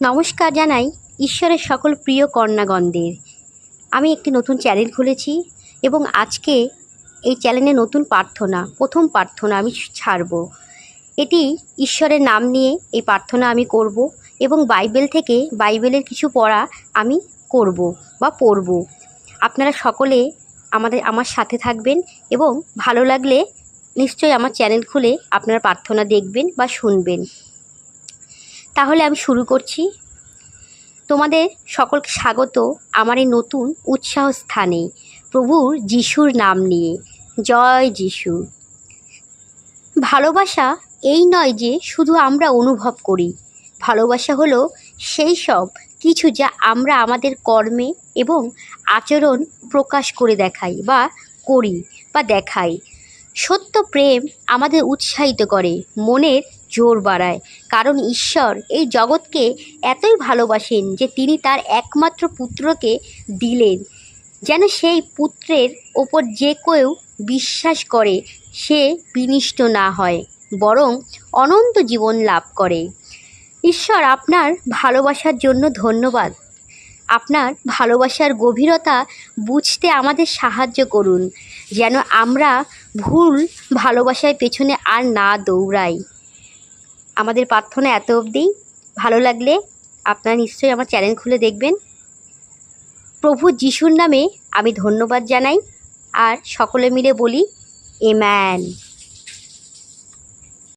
নমস্কার জানাই ঈশ্বরের সকল প্রিয় কন্যাগণদের। আমি একটি নতুন চ্যানেল খুলেছি এবং আজকে এই চ্যানেলে নতুন প্রার্থনা, প্রথম প্রার্থনা আমি ছাড়ব। এটি ঈশ্বরের নাম নিয়ে এই প্রার্থনা আমি করব এবং বাইবেল থেকে বাইবেলের কিছু পড়া আমি করব বা পড়ব। আপনারা সকলে আমাদের, আমার সাথে থাকবেন এবং ভালো লাগলে নিশ্চয়ই আমার চ্যানেল খুলে আপনারা প্রার্থনা দেখবেন বা শুনবেন। তাহলে আমি শুরু করছি। তোমাদের সকলকে স্বাগত আমার এই নতুন উৎসাহ স্থানে। প্রভুর যিশুর নাম নিয়ে। জয় যিশু। ভালোবাসা এই নয় যে শুধু আমরা অনুভব করি। ভালোবাসা হলো সেই সব কিছু যা আমরা আমাদের কর্মে এবং আচরণ প্রকাশ করে দেখাই বা করি বা দেখাই। সত্য প্রেম আমাদের উৎসাহিত করে। মনের জোর বাড়ায়। কারণ ঈশ্বর এই জগৎকে এতই ভালোবাসেন যে তিনি তার একমাত্র পুত্রকে দিলেন। যেন সেই পুত্রের ওপর যে কেউ বিশ্বাস করে, সে বিনিষ্ট না হয়, বরং অনন্ত জীবন লাভ করে। ঈশ্বর আপনার ভালোবাসার জন্য ধন্যবাদ। আপনার ভালোবাসার গভীরতা বুঝতে আমাদের সাহায্য করুন, যেন আমরা ভুল ভালোবাসার পেছনে আর না দৌড়াই। আমাদের প্রার্থনা এত অবধি। ভালো লাগলে আপনারা নিশ্চয়ই আমার চ্যানেল খুলে দেখবেন। প্রভু যিশুর নামে আমি ধন্যবাদ জানাই। আর সকলে মিলে বলি এম্যান